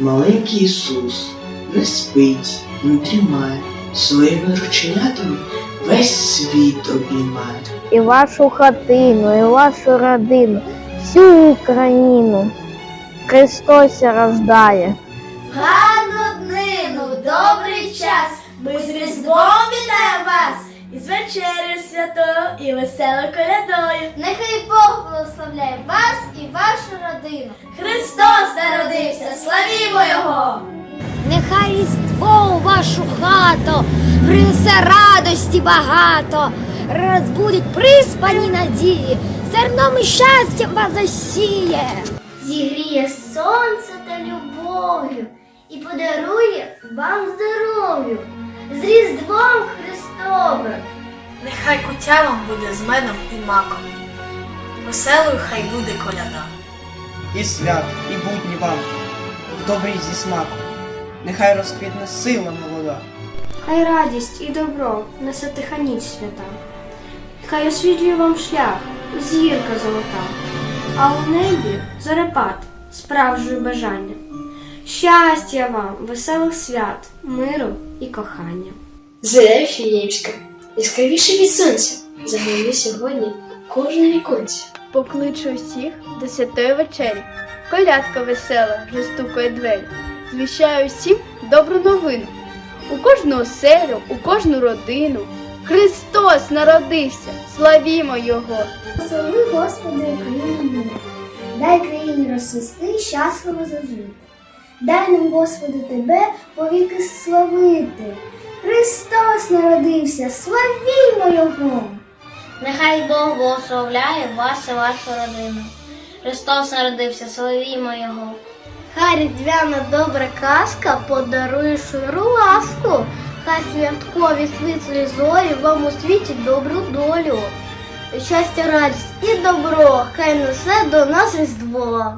Маленький Ісус не спить, не дрімає, своїми рученятами весь світ обіймає. і вашу хатину, і вашу родину, всю Україну. Христос рождає. Гарну днину, добрий час. Ми з Різдвом вітаємо вас! Із вечерею святою і веселою колядою. Нехай Бог благословляє різдво у вашу хату принесе радості багато, розбудить приспані надії, зерном і щастям вас засіє. Зігріє сонце та любов'ю і подарує вам здоров'ю з Різдвом Христовим. Нехай куття вам буде з медом і маком. Веселою хай буде коляда. і свят, і будні вам, в добрій зі смаку. Нехай розквітне сила молода. Хай радість і добро несе тиха ніч свята. Хай освітлює вам шлях, зірка золота, а у небі зарепат справжнє бажання. Щастя вам, веселих свят, миру і кохання. Заря фіємська, яскравіше від сонця, загорі сьогодні кожне віконце. Покличу усіх до святої вечері. Колядка весела вже стукає двері. Звіщаю всім добру новину. У кожну оселю, у кожну родину. Христос народився, славімо Його! Слави Господи Україну мир. Дай країні розцвісти, щасливо зажити. Дай нам, Господи, Тебе повіки славити. Христос народився, славімо Його! Нехай Бог благословляє вас і вашу родину. Христос народився, славімо Його. Хай різдвяна добра казка подарує щиру ласку. Хай святкові світлі зорі вам у світі добру долю. Щастя, радість і добро, хай несе до нас Різдво.